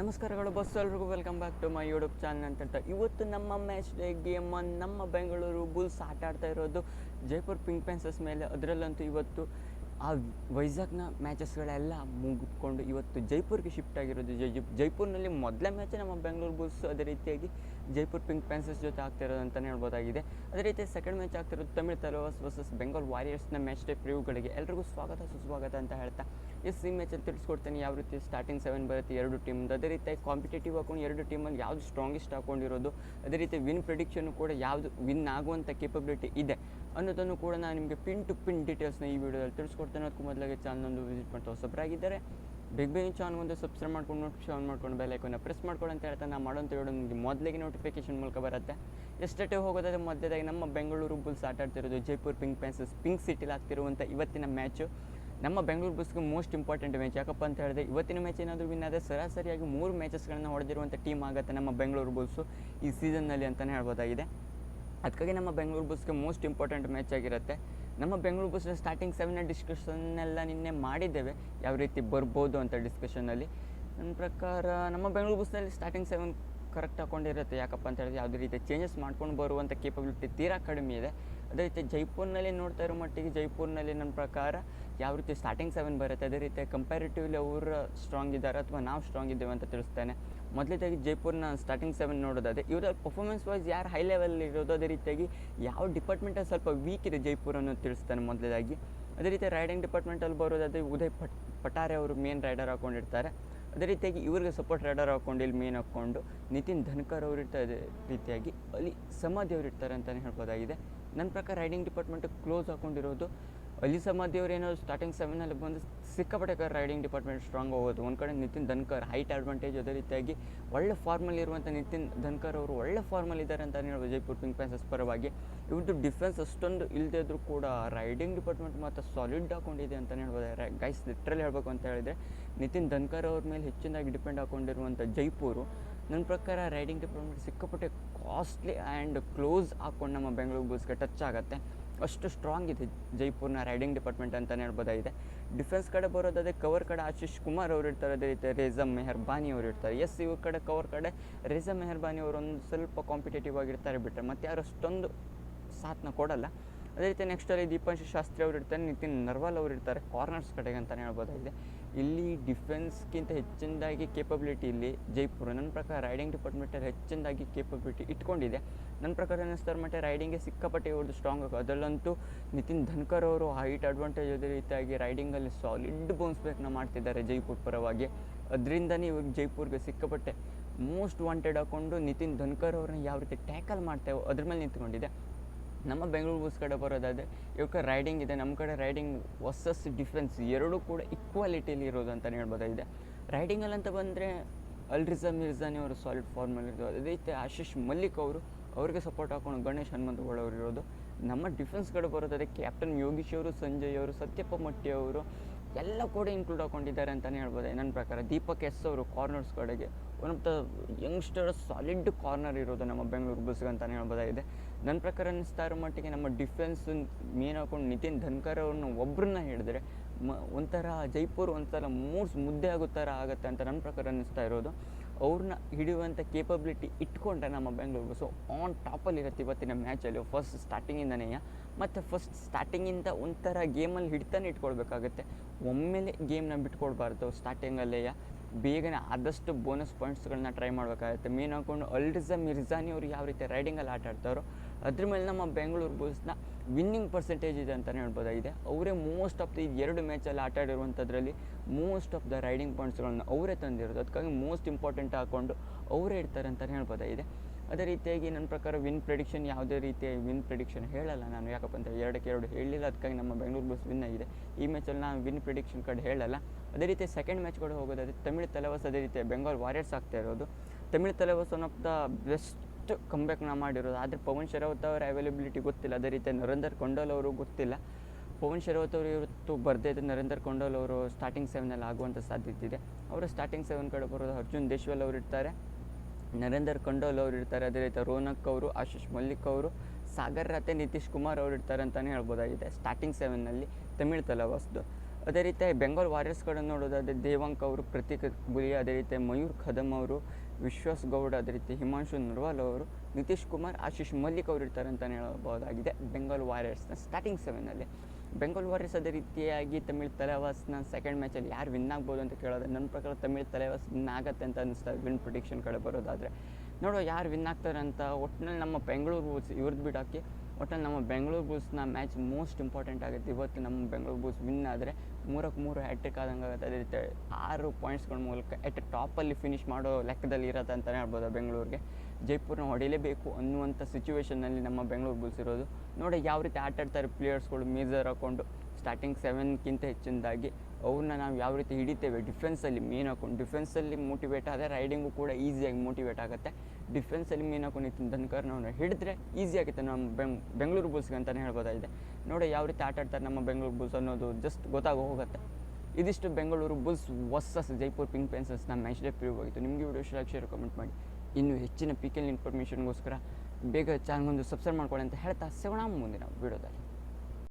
ನಮಸ್ಕಾರಗಳು ಬಸ್ ಎಲ್ರಿಗೂ welcome back to my YouTube channel ಅಂತ ಇವತ್ತು ನಮ್ಮ ಮ್ಯಾಚ್ ಡೇ ಗೇಮ್ ನಮ್ಮ ಬೆಂಗಳೂರು ಬುಲ್ಸ್ ಆಟ ಆಡ್ತಾ ಇರೋದು ಜೈಪುರ್ ಪಿಂಕ್ ಪ್ಯಾನ್ಸಸ್ ಮೇಲೆ. ಅದರಲ್ಲಂತೂ ಇವತ್ತು ಆ ವೈಜಾಗ್ನ ಮ್ಯಾಚಸ್ಗಳೆಲ್ಲ ಮುಗಿದ್ಕೊಂಡು ಇವತ್ತು ಜೈಪುರ್ಗೆ ಶಿಫ್ಟ್ ಆಗಿರೋದು. ಜೈಪುರ್ನಲ್ಲಿ ಮೊದಲ ಮ್ಯಾಚ್ ನಮ್ಮ ಬೆಂಗಳೂರು ಬುಲ್ಸ್ ಅದೇ ರೀತಿಯಾಗಿ ಜೈಪುರ್ ಪಿಂಕ್ ಪ್ಯಾನ್ಸಸ್ ಜೊತೆ ಆಗ್ತಿರೋದು ಅಂತಲೇ ಹೇಳ್ಬೋದಾಗಿದೆ. ಅದೇ ರೀತಿ ಸೆಕೆಂಡ್ ಮ್ಯಾಚ್ ಆಗ್ತಿರೋದು ತಮಿಳ್ ತಲವಾಸ್ ವರ್ಸಸ್ ಬೆಂಗಾಲ್ ವಾರಿಯರ್ಸ್ನ ಮ್ಯಾಚ್ ಡೇ ಪ್ರಿವ್ಗಳಿಗೆ ಎಲ್ರಿಗೂ ಸ್ವಾಗತ, ಸುಸ್ವಾಗತ ಅಂತ ಹೇಳ್ತಾ. ಈ ಮ್ಯಾಚಲ್ಲಿ ತಿಳಿಸ್ಕೊಡ್ತೇನೆ ಯಾವ ರೀತಿ ಸ್ಟಾರ್ಟಿಂಗ್ ಸೆವೆನ್ ಬರುತ್ತೆ ಎರಡು ಟೀಮ್ದು ಅದೇ ರೀತಿ ಕಾಂಪಿಟೇಟಿವ್ ಹಾಕೊಂಡು ಎರಡು ಟೀಮಲ್ಲಿ ಯಾವುದು ಸ್ಟ್ರಾಂಗೆಸ್ಟ್ ಹಾಕೊಂಡಿರೋದು, ಅದೇ ರೀತಿ ವಿನ್ ಪ್ರಿಡಿಕ್ಷನ್ ಕೂಡ ಯಾವುದು ವಿನ್ ಆಗುವಂಥ ಕೇಪಬಿಲಿಟಿ ಇದೆ ಅನ್ನೋದನ್ನು ಕೂಡ ನಾನು ನಿಮಗೆ ಪಿನ್ ಟು ಪಿನ್ ಡೀಟೇಲ್ಸ್ನ ಈ ವಿಡಿಯೋದಲ್ಲಿ ತಿಳಿಸ್ಕೊಡ್ತೇನೆ. ಅದಕ್ಕೂ ಮೊದಲಾಗಿ ಚಾನಲ್ ಒಂದು ವಿಸಿಟ್ ಮಾಡ್ತಾ ಹೊಸಬ್ರಾಗಿದ್ದಾರೆ ಬೇಗ ಬೇಗ ಚಾನ್ ಒಂದು ಸಬ್ಸ್ಕ್ರೈಬ್ ಮಾಡ್ಕೊಂಡು ನೋಟಿಫಿಕೇಶನ್ ಆನ್ ಮಾಡ್ಕೊಂಡು ಬೆಲ್ ಐಕನ್ನ ಪ್ರೆಸ್ ಮಾಡ್ಕೊಂಡು ಅಂತ ಹೇಳ್ತಾ ನಾನು ಮಾಡೋಂಥ ವಿಡಿಯೋ ನಿಮಗೆ ಮೊದಲಿಗೆ ನೋಟಿಫಿಕೇಶನ್ ಮೂಲಕ ಬರುತ್ತೆ. ಎಷ್ಟೇ ಹೋಗೋದಾದ್ರೆ ಮೊದಲೇದಾಗಿ ನಮ್ಮ ಬೆಂಗಳೂರು ಬುಲ್ಸ್ ಆಟ ಆಡ್ತಿರೋದು ಜೈಪುರ್ ಪಿಂಕ್ ಪ್ಯಾನ್ಸಸ್ ಪಿಂಕ್ ಸಿಟಿಲಿ ಆಗ್ತಿರುವಂಥ ಇವತ್ತಿನ ಮ್ಯಾಚು ನಮ್ಮ ಬೆಂಗಳೂರು ಬುಲ್ಸ್ಗೆ ಮೋಸ್ಟ್ ಇಂಪಾರ್ಟೆಂಟ್ ಮ್ಯಾಚ್ ಯಾಕಪ್ಪ ಅಂತ ಹೇಳಿದ್ರೆ ಇವತ್ತಿನ ಮ್ಯಾಚ್ ಏನಾದರೂ ವಿನ್ ಆದರೆ ಸರಾಸರಿಯಾಗಿ ಮೂರು ಮ್ಯಾಚಸ್ಗಳನ್ನು ಹೊಡೆದಿರುವಂಥ ಟೀಮ್ ಆಗುತ್ತೆ ನಮ್ಮ ಬೆಂಗಳೂರು ಬುಲ್ಸು ಈ ಸೀಸನ್ನಲ್ಲಿ ಅಂತಲೇ ಹೇಳ್ಬೋದಾಗಿದೆ. ಅದಕ್ಕಾಗಿ ನಮ್ಮ ಬೆಂಗಳೂರು ಬುಲ್ಸ್ಗೆ ಮೋಸ್ಟ್ ಇಂಪಾರ್ಟೆಂಟ್ ಮ್ಯಾಚ್ ಆಗಿರುತ್ತೆ. ನಮ್ಮ ಬೆಂಗಳೂರು ಬಸ್ ಸ್ಟಾರ್ಟಿಂಗ್ ಡಿಸ್ಕಷನ್ ಡಿಸ್ಕಷನ್ನೆಲ್ಲ ನಿನ್ನೆ ಮಾಡಿದ್ದೇವೆ. ಯಾವ ರೀತಿ ಬರ್ಬೋದು ಅಂತ ಡಿಸ್ಕಷನಲ್ಲಿ ನನ್ನ ಪ್ರಕಾರ ನಮ್ಮ ಬೆಂಗಳೂರು ಬಸ್ನಲ್ಲಿ ಸ್ಟಾರ್ಟಿಂಗ್ ಸೆವೆನ್ ಕರೆಕ್ಟ್ ಹಾಕೊಂಡಿರುತ್ತೆ ಯಾಕಪ್ಪ ಅಂತ ಹೇಳಿದ್ರೆ ಯಾವುದೇ ರೀತಿ ಚೇಂಜಸ್ ಮಾಡ್ಕೊಂಡು ಬರುವಂಥ ಕೇಪಬಿಲಿಟಿ ತೀರಾ ಕಡಿಮೆ ಇದೆ. ಅದೇ ರೀತಿ ಜೈಪುರ್ನಲ್ಲಿ ನೋಡ್ತಾ ಇರೋ ಮಟ್ಟಿಗೆ ಜೈಪುರ್ನಲ್ಲಿ ನನ್ನ ಪ್ರಕಾರ ಯಾವ ರೀತಿ ಸ್ಟಾರ್ಟಿಂಗ್ ಸೆವೆನ್ ಬರುತ್ತೆ, ಅದೇ ರೀತಿ ಕಂಪ್ಯಾರಿಟಿವ್ಲಿ ಅವರು ಸ್ಟ್ರಾಂಗ್ ಇದ್ದಾರೆ ಅಥವಾ ನಾವು ಸ್ಟ್ರಾಂಗ್ ಇದ್ದೇವೆ ಅಂತ ತಿಳಿಸ್ತೇನೆ. ಮೊದಲೇದಾಗಿ ಜೈಪುರ್ನ ಸ್ಟಾರ್ಟಿಂಗ್ ಸೆವೆನ್ ನೋಡೋದಾದ್ರೆ ಇವರ ಪರ್ಫಾರ್ಮೆನ್ಸ್ ವೈಸ್ ಯಾರು ಹೈ ಲೆವೆಲ್ ಇರೋದು, ಅದೇ ರೀತಿಯಾಗಿ ಯಾವ ಡಿಪಾರ್ಟ್ಮೆಂಟಲ್ಲಿ ಸ್ವಲ್ಪ ವೀಕ್ ಇದೆ ಜೈಪುರ್ ಅನ್ನೋದು ತಿಳಿಸ್ತಾನೆ ಮೊದಲೇದಾಗಿ. ಅದೇ ರೀತಿ ರೈಡಿಂಗ್ ಡಿಪಾರ್ಟ್ಮೆಂಟಲ್ಲಿ ಬರೋದಾದ್ರೆ ಉದಯ್ ಪಟ್, ಪಟಾರೆ ಅವರು ಮೇನ್ ರೈಡರ್ ಹಾಕೊಂಡಿರ್ತಾರೆ. ಅದೇ ರೀತಿಯಾಗಿ ಇವ್ರಿಗೆ ಸಪೋರ್ಟ್ ರೈಡರ್ ಹಾಕ್ಕೊಂಡು ಇಲ್ಲಿ ಮೇನ್ ಹಾಕ್ಕೊಂಡು ನಿತಿನ್ ಧನ್ಕರ್ ಅವರು ಇರ್ತಾರೆ ರೀತಿಯಾಗಿ, ಅಲ್ಲಿ ಸಮಾಧಿ ಅವರು ಇರ್ತಾರೆ ಅಂತಲೇ ಹೇಳ್ಬೋದಾಗಿದೆ. ನನ್ನ ಪ್ರಕಾರ ರೈಡಿಂಗ್ ಡಿಪಾರ್ಟ್ಮೆಂಟ್ ಕ್ಲೋಸ್ ಹಾಕೊಂಡಿರೋದು ಅಲ್ಲಿ ಸಮಾಧಿ ಅವ್ರು ಏನೋ ಸ್ಟಾರ್ಟಿಂಗ್ ಸೆವೆನಲ್ಲಿ ಬಂದು ಸಿಕ್ಕಾಪಟ್ಟೆ ರೈಡಿಂಗ್ ಡಿಪಾರ್ಟ್ಮೆಂಟ್ ಸ್ಟ್ರಾಂಗ್ ಹೋಗೋದು. ಒಂದು ಕಡೆ ನಿತಿನ್ ಧನ್ಕರ್ ಹೈಟ್ ಅಡ್ವಾಂಟೇಜ್ ಅದೇ ರೀತಿಯಾಗಿ ಒಳ್ಳೆ ಫಾರ್ಮಲ್ಲಿ ಇರುವಂಥ ನಿತಿನ್ ಧನ್ಕರ್ ಅವರು ಒಳ್ಳೆ ಫಾರ್ಮಲ್ಲಿ ಇದ್ದಾರೆ ಅಂತ ಹೇಳ್ಬೋದು ಜೈಪುರ್ ಪಿಂಕ್ ಪ್ಯಾನ್ಸಸ್ ಪರವಾಗಿ. ಇವ್ರದ್ದು ಡಿಫೆನ್ಸ್ ಅಷ್ಟೊಂದು ಇಲ್ಲದೇ ಇದ್ರೂ ಕೂಡ ರೈಡಿಂಗ್ ಡಿಪಾರ್ಟ್ಮೆಂಟ್ ಮಾತ್ರ ಸಾಲಿಡ್ ಹಾಕೊಂಡಿದೆ ಅಂತ ಹೇಳ್ಬೋದು. ಗೈಸ್ ಲಿಟ್ರಲ್ಲಿ ಹೇಳಬೇಕು ಅಂತ ಹೇಳಿದರೆ ನಿತಿನ್ ಧನ್ಕರ್ ಅವ್ರ ಮೇಲೆ ಹೆಚ್ಚಿನದಾಗಿ ಡಿಪೆಂಡ್ ಹಾಕೊಂಡಿರುವಂಥ ಜೈಪುರು ನನ್ನ ಪ್ರಕಾರ ರೈಡಿಂಗ್ ಡಿಪಾರ್ಟ್ಮೆಂಟ್ ಸಿಕ್ಕಾಪಟ್ಟೆ ಕಾಸ್ಟ್ಲಿ ಆ್ಯಂಡ್ ಕ್ಲೋಸ್ ಹಾಕ್ಕೊಂಡು ನಮ್ಮ ಬೆಂಗಳೂರು ಬುಲ್ಸ್ಗೆ ಟಚ್ ಆಗುತ್ತೆ. ಅಷ್ಟು ಸ್ಟ್ರಾಂಗ್ ಇದೆ ಜೈಪುರ್ನ ರೈಡಿಂಗ್ ಡಿಪಾರ್ಟ್ಮೆಂಟ್ ಅಂತಲೇ ಹೇಳ್ಬೋದಾಗಿದೆ ಡಿಫೆನ್ಸ್ ಕಡೆ ಬರೋದಾದರೆ ಕವರ್ ಕಡೆ ಆಶೀಶ್ ಕುಮಾರ್ ಅವರು ಇರ್ತಾರೆ, ಅದೇ ರೀತಿ ರೇಜಮ್ ಮೆಹರ್ಬಾನಿ ಅವರು ಇರ್ತಾರೆ. ಎಸ್ ಇವ್ರ ಕಡೆ ಕವರ್ ಕಡೆ ರೇಜಮ್ ಮೆಹರ್ಬಾನಿ ಅವರು ಒಂದು ಸ್ವಲ್ಪ ಕಾಂಪಿಟೇಟಿವ್ ಆಗಿರ್ತಾರೆ ಬಿಟ್ಟರೆ ಮತ್ತು ಯಾರು ಅಷ್ಟೊಂದು ಸಾಥ್ನ ಕೊಡಲ್ಲ. ಅದೇ ರೀತಿ ನೆಕ್ಸ್ಟಲ್ಲಿ ದೀಪಾಂಶು ಶಾಸ್ತ್ರಿ ಅವರು ಇರ್ತಾರೆ ನಿತಿನ್ ನರ್ವಾಲ್ ಅವರು ಇರ್ತಾರೆ ಕಾರ್ನರ್ಸ್ ಕಡೆಗೆ ಅಂತಲೇ ಹೇಳ್ಬೋದಾಗಿದೆ ಇಲ್ಲಿ. ಡಿಫೆನ್ಸ್ಗಿಂತ ಹೆಚ್ಚಿನದಾಗಿ ಕೇಪಬಿಲಿಟಿ ಇಲ್ಲಿ ಜೈಪುರ. ನನ್ನ ಪ್ರಕಾರ ರೈಡಿಂಗ್ ಡಿಪಾರ್ಟ್ಮೆಂಟಲ್ಲಿ ಹೆಚ್ಚಿನದಾಗಿ ಕೇಪಬಿಲಿಟಿ ಇಟ್ಕೊಂಡಿದೆ. ನನ್ನ ಪ್ರಕಾರ ಅನ್ನಿಸ್ತಾರೆ ಮಟ್ಟ ರೈಡಿಂಗ್ಗೆ ಸಿಕ್ಕಾಪಟ್ಟೆ ಇವ್ರದ್ದು ಸ್ಟ್ರಾಂಗ್ ಆಗೋದು ಅದರಲ್ಲಂತೂ ನಿತಿನ್ ಧನ್ಕರ್ ಅವರು ಹೈಟ್ ಅಡ್ವಾಂಟೇಜ್ ಅದೇ ರೀತಿಯಾಗಿ ರೈಡಿಂಗಲ್ಲಿ ಸಾಲಿಡ್ ಬೌನ್ಸ್ ಬ್ಯಾಕ್ನ ಮಾಡ್ತಿದ್ದಾರೆ ಜೈಪುರ್ ಪರವಾಗಿ. ಅದರಿಂದನೇ ಇವಾಗ ಜೈಪುರ್ಗೆ ಸಿಕ್ಕಾಪಟ್ಟೆ ಮೋಸ್ಟ್ ವಾಂಟೆಡ್ ಹಾಕೊಂಡು ನಿತಿನ್ ಧನ್ಕರ್ ಅವ್ರನ್ನ ಯಾವ ರೀತಿ ಟ್ಯಾಕಲ್ ಮಾಡ್ತೇವೆ ಅದ್ರ ಮೇಲೆ ನಿಂತ್ಕೊಂಡಿದೆ. ನಮ್ಮ ಬೆಂಗಳೂರು ಬುಲ್ಸ್ ಕಡೆ ಬರೋದಾದರೆ, ಇವಾಗ ರೈಡಿಂಗ್ ಇದೆ, ನಮ್ಮ ಕಡೆ ರೈಡಿಂಗ್ ವರ್ಸಸ್ ಡಿಫ್ರೆನ್ಸ್ ಎರಡೂ ಕೂಡ ಈಕ್ವಾಲಿಟಿಲಿ ಇರೋದು ಅಂತಲೇ ಹೇಳ್ಬೋದಾಗಿದೆ. ರೈಡಿಂಗಲ್ಲಿ ಅಂತ ಬಂದರೆ ಅಲ್ರಿಜಾ ಮಿರ್ಜಾನಿ ಅವರು ಸಾಲಿಡ್ ಫಾರ್ಮಲ್ಲಿ ಇರೋದು. ಅದೇ ರೀತಿ ಆಶೀಶ್ ಮಲ್ಲಿಕ್ ಅವರು, ಅವ್ರಿಗೆ ಸಪೋರ್ಟ್ ಹಾಕೊಂಡು ಗಣೇಶ್ ಹನುಮಂತಗೌಡ ಅವರು ಇರೋದು. ನಮ್ಮ ಡಿಫೆನ್ಸ್ ಕಡೆ ಬರೋದಾದರೆ ಕ್ಯಾಪ್ಟನ್ ಯೋಗೀಶ್ ಅವರು, ಸಂಜಯ್ ಅವರು, ಸತ್ಯಪ್ಪ ಮಟ್ಟಿ ಅವರು, ಎಲ್ಲ ಕೂಡ ಇನ್ಕ್ಲೂಡ್ ಹಾಕೊಂಡಿದ್ದಾರೆ ಅಂತಲೇ ಹೇಳ್ಬೋದು. ನನ್ನ ಪ್ರಕಾರ ದೀಪಕ್ ಎಸ್ ಅವರು ಕಾರ್ನರ್ಸ್ ಕಡೆಗೆ one of the youngster solid corner ಇರೋದು ನಮ್ಮ ಬೆಂಗಳೂರು ಬಸ್ಗೆ ಅಂತಲೇ ಹೇಳ್ಬೋದಾಗಿದೆ. ನನ್ನ ಪ್ರಕಾರ ಅನ್ನಿಸ್ತಾ ಇರೋ ಮಟ್ಟಿಗೆ ನಮ್ಮ ಡಿಫೆನ್ಸ್ ಮೇನ್ ಹಾಕೊಂಡು ನಿತಿನ್ ಧನ್ಕರ್ ಅವ್ರನ್ನ ಒಬ್ಬರನ್ನ ಹೇಳಿದ್ರೆ ಮ, ಒಂಥರ ಜೈಪುರ್ ಒಂಥರ ಮೂರ್ಸ್ ಮುದ್ದೆ ಆಗೋ ಥರ ಆಗುತ್ತೆ ಅಂತ ನನ್ನ ಪ್ರಕಾರ ಅನ್ನಿಸ್ತಾ ಇರೋದು. ಅವ್ರನ್ನ ಹಿಡಿಯುವಂಥ ಕೇಪಬಿಲಿಟಿ ಇಟ್ಕೊಂಡ್ರೆ ನಮ್ಮ ಬೆಂಗಳೂರು ಸೊ ಆನ್ ಟಾಪಲ್ಲಿ ಇರುತ್ತೆ ಇವತ್ತಿನ ಮ್ಯಾಚಲ್ಲಿ ಫಸ್ಟ್ ಸ್ಟಾರ್ಟಿಂಗಿಂದನೇ ಮತ್ತು ಫಸ್ಟ್ ಸ್ಟಾರ್ಟಿಂಗಿಂದ ಒಂಥರ ಗೇಮಲ್ಲಿ ಹಿಡ್ತಾನೆ ಇಟ್ಕೊಳ್ಬೇಕಾಗತ್ತೆ. ಒಮ್ಮೆಲೆ ಗೇಮ್ನ ಬಿಟ್ಕೊಡ್ಬಾರ್ದು ಸ್ಟಾರ್ಟಿಂಗಲ್ಲೇ ಬೇಗನೆ ಆದಷ್ಟು ಬೋನಸ್ ಪಾಯಿಂಟ್ಸ್ಗಳನ್ನ ಟ್ರೈ ಮಾಡಬೇಕಾಗುತ್ತೆ. ಮೇನ್ ಹಾಕೊಂಡು ಅಲ್ರಿಜಾ ಮಿರ್ಜಾನಿ ಅವರು ಯಾವ ರೀತಿ ರೈಡಿಂಗಲ್ಲಿ ಆಟ ಆಡ್ತಾರೋ, ಅದ್ರ ಮೇಲೆ ನಮ್ಮ ಬೆಂಗಳೂರು ಬುಲ್ಸ್ನ ವಿನ್ನಿಂಗ್ ಪರ್ಸೆಂಟೇಜ್ ಇದೆ ಅಂತಲೇ ಹೇಳ್ಬೋದಾಗಿದೆ. ಅವರೇ ಮೋಸ್ಟ್ ಆಫ್ ದ ಎರಡು ಮ್ಯಾಚಲ್ಲಿ ಆಟ ಆಡಿರುವಂಥದ್ರಲ್ಲಿ ಮೋಸ್ಟ್ ಆಫ್ ದ ರೈಡಿಂಗ್ ಪಾಯಿಂಟ್ಸ್ಗಳನ್ನ ಅವರೇ ತಂದಿರೋದು. ಅದಕ್ಕಾಗಿ ಮೋಸ್ಟ್ ಇಂಪಾರ್ಟೆಂಟ್ ಹಾಕ್ಕೊಂಡು ಅವರೇ ಇಡ್ತಾರೆ ಅಂತಲೇ ಹೇಳ್ಬೋದಾಗಿದೆ. ಅದೇ ರೀತಿಯಾಗಿ ನನ್ನ ಪ್ರಕಾರ ವಿನ್ ಪ್ರೆಡಿಕ್ಷನ್ ಯಾವುದೇ ರೀತಿಯ ವಿನ್ ಪ್ರೆಡಿಕ್ಷನ್ ಹೇಳಲ್ಲ ನಾನು. ಯಾಕಪ್ಪ ಅಂತ ಎರಡಕ್ಕೆ ಎರಡು ಹೇಳಿಲ್ಲ, ಅದಕ್ಕಾಗಿ ನಮ್ಮ ಬೆಂಗಳೂರು ಬಸ್ ವಿನ್ ಆಗಿದೆ. ಈ ಮ್ಯಾಚಲ್ಲಿ ನಾನು ವಿನ್ ಪ್ರಿಡಿಕ್ಷನ್ ಕಡೆ ಹೇಳಲ್ಲ. ಅದೇ ರೀತಿ ಸೆಕೆಂಡ್ ಮ್ಯಾಚ್ ಕೂಡ ಹೋಗೋದಾದ್ರೆ ತಮಿಳ್ ತಲೆವಾಸ್ ಅದೇ ರೀತಿ ಬೆಂಗಾಲ್ ವಾರಿಯರ್ಸ್ ಆಗ್ತಾ ಇರೋದು. Tamil Thalaivas one of the best ಕಂಬ್ಯಾಕ್ನ ಮಾಡಿರೋದು. ಆದರೆ ಪವನ್ ಶರಾವತ್ ಅವರ ಅವೈಲಬಿಲಿಟಿ ಗೊತ್ತಿಲ್ಲ. ಅದೇ ರೀತಿ ನರೇಂದರ್ ಕೊಂಡೋಲ್ ಅವರು ಗೊತ್ತಿಲ್ಲ. ಪವನ್ ಶರಾವತ್ ಅವರು ಇವತ್ತು ಬರ್ದೇ ಇದ್ದ ನರೇಂದರ್ ಕೊಂಡೋಲ್ ಅವರು ಸ್ಟಾರ್ಟಿಂಗ್ ಸೆವೆನಲ್ಲಿ ಆಗುವಂಥ ಸಾಧ್ಯತೆ ಇದೆ. ಅವರು ಸ್ಟಾರ್ಟಿಂಗ್ ಸೆವೆನ್ ಕಡೆ ಬರೋದು ಅರ್ಜುನ್ ದೇಶ್ವಾಲ್ ಅವರು ಇರ್ತಾರೆ. ನರೇಂದರ್ ಕಂಡೋಲ್ ಅವರು ಇರ್ತಾರೆ, ಅದೇ ರೀತಿ ರೋನಕ್ ಅವರು, ಆಶೀಶ್ ಮಲ್ಲಿಕ್ ಅವರು, ಸಾಗರ್ ರಾತೆ, ನಿತೀಶ್ ಕುಮಾರ್ ಅವರು ಇರ್ತಾರೆ ಅಂತಲೇ ಹೇಳ್ಬೋದಾಗಿದೆ. ಸ್ಟಾರ್ಟಿಂಗ್ ಸೆವೆನ್ನಲ್ಲಿ ತಮಿಳ್ ತಲವಾಸ್ದು. ಅದೇ ರೀತಿ ಬೆಂಗಾಲ್ ವಾರಿಯರ್ಸ್ ಕಡೆ ನೋಡೋದಾದರೆ ದೇವಾಂಕ್ ಅವರು, ಪ್ರತೀಕ್ ಗುಲಿ ಅದೇ ರೀತಿ ಮಯೂರ್ ಖದಮ್ ಅವರು, ವಿಶ್ವಾಸ್ ಗೌಡ, ಅದೇ ರೀತಿ ಹಿಮಾಂಶು ನರ್ವಾಲ್ ಅವರು, ನಿತೀಶ್ ಕುಮಾರ್, ಆಶೀಶ್ ಮಲ್ಲಿಕ್ ಅವರು ಇರ್ತಾರೆ ಅಂತಲೇ ಹೇಳ್ಬೋದಾಗಿದೆ ಬೆಂಗಾಲ್ ವಾರಿಯರ್ಸ್ನ ಸ್ಟಾರ್ಟಿಂಗ್ ಸೆವೆನಲ್ಲಿ ಬೆಂಗಾಲ್ ವಾರಿಯರ್ಸ್ ಅದೇ ರೀತಿಯಾಗಿ ತಮಿಳ್ ತಲೆವಾಸ್ನ ಸೆಕೆಂಡ್ ಮ್ಯಾಚಲ್ಲಿ ಯಾರು ವಿನ್ ಆಗ್ಬೋದು ಅಂತ ಕೇಳೋದು ನನ್ನ ಪ್ರಕಾರ ತಮಿಳ್ ತಲೆವಾಸ್ ವಿನ್ ಆಗತ್ತೆ ಅಂತ ಅನಿಸ್ತಾ ವಿನ್ ಪ್ರಿಡಿಕ್ಷನ್ ಕಡೆ ಬರೋದಾದರೆ. ನೋಡುವ ಯಾರು ವಿನ್ ಆಗ್ತಾರೆ ಅಂತ ಒಟ್ಟಿನಲ್ಲಿ ನಮ್ಮ ಬೆಂಗಳೂರು ಇವ್ರದ್ದು ಬಿಡೋಕ್ಕೆ ಒಟ್ಟಲ್ಲಿ ನಮ್ಮ ಬೆಂಗಳೂರು ಬುಲ್ಸ್ನ ಮ್ಯಾಚ್ ಮೋಸ್ಟ್ ಇಂಪಾರ್ಟೆಂಟ್ ಆಗುತ್ತೆ ಇವತ್ತು ನಮ್ಮ ಬೆಂಗಳೂರು ಬುಲ್ಸ್ ವಿನ್ ಆದರೆ ಮೂರಕ್ಕೆ ಮೂರು ಹ್ಯಾಟ್ರಿಕ್ ಆದಂಗೆ ಆಗುತ್ತೆ. ಅದೇ ರೀತಿ ಆರು ಪಾಯಿಂಟ್ಸ್ಗಳ ಮೂಲಕ ಎಟ್ ಟಾಪಲ್ಲಿ ಫಿನಿಶ್ ಮಾಡೋ ಲೆಕ್ಕದಲ್ಲಿ ಇರತ್ತೆ ಅಂತಲೇ ಹೇಳ್ಬೋದು ಬೆಂಗಳೂರಿಗೆ ಜೈಪುರ್ನ ಹೊಡಿಲೇಬೇಕು ಅನ್ನುವಂಥ ಸಿಚುವೇಷನ್ನಲ್ಲಿ ನಮ್ಮ ಬೆಂಗಳೂರು ಬುಲ್ಸ್ ಇರೋದು. ನೋಡಿ ಯಾವ ರೀತಿ ಆಟ ಆಡ್ತಾರೆ ಪ್ಲೇಯರ್ಸ್ಗಳು ಮೇಜರ್ ಹಾಕ್ಕೊಂಡು ಸ್ಟಾರ್ಟಿಂಗ್ ಸೆವೆನ್ಗಿಂತ ಹೆಚ್ಚಿನದಾಗಿ ಅವ್ರನ್ನ ನಾವು ಯಾವ ರೀತಿ ಹಿಡಿತೇವೆ ಡಿಫೆನ್ಸಲ್ಲಿ ಮೇನ್ ಹಾಕೊಂಡು ಡಿಫೆನ್ಸಲ್ಲಿ ಮೋಟಿವೇಟ್ ಆದರೆ ರೈಡಿಂಗು ಕೂಡ ಈಸಿಯಾಗಿ ಮೋಟಿವೇಟ್ ಆಗುತ್ತೆ. ಡಿಫೆನ್ಸಲ್ಲಿ ಮೇನ್ ಹಾಕೊಂಡು ತನಕ ನಾವು ಹಿಡಿದ್ರೆ ಈಸಿ ಆಗುತ್ತೆ. ನಮ್ಮ ಬೆಂಗ್ ಬೆಂಗಳೂರು ಬುಲ್ಸ್ಗೆ ಅಂತಲೇ ಹೇಳ್ಬೋದಾಗಿದೆ. ನೋಡಿ ಯಾವ ರೀತಿ ಆಟ ಆಡ್ತಾರೆ ನಮ್ಮ ಬೆಂಗಳೂರು ಬುಲ್ಸ್ ಅನ್ನೋದು ಜಸ್ಟ್ ಗೊತ್ತಾಗೋ ಹೋಗುತ್ತೆ. ಇದಿಷ್ಟು Bengaluru bulls versus Jaipur pink ನಮ್ಮ ಮ್ಯಾಚ್ ಡೇ ಪ್ರಿವ್ಯೂ ಆಗಿತ್ತು. ನಿಮಗೆ ವಿಡಿಯೋ ಇಷ್ಟ ಶೇರ್ ಕಮೆಂಟ್ ಮಾಡಿ. ಇನ್ನು ಹೆಚ್ಚಿನ ಪಿಕಲ್ ಇನ್ಫಾರ್ಮೇಷನ್ಗೋಸ್ಕರ ಬೇಗ ಚಾನಲ್ಗೊಂದು ಸಬ್ಸ್ಕ್ರೈಬ್ ಮಾಡ್ಕೊಳ್ಳಿ ಅಂತ ಹೇಳ್ತಾ ಸಿಗೋಣ ಮುಂದಿನ ವಿಡಿಯೋದಲ್ಲಿ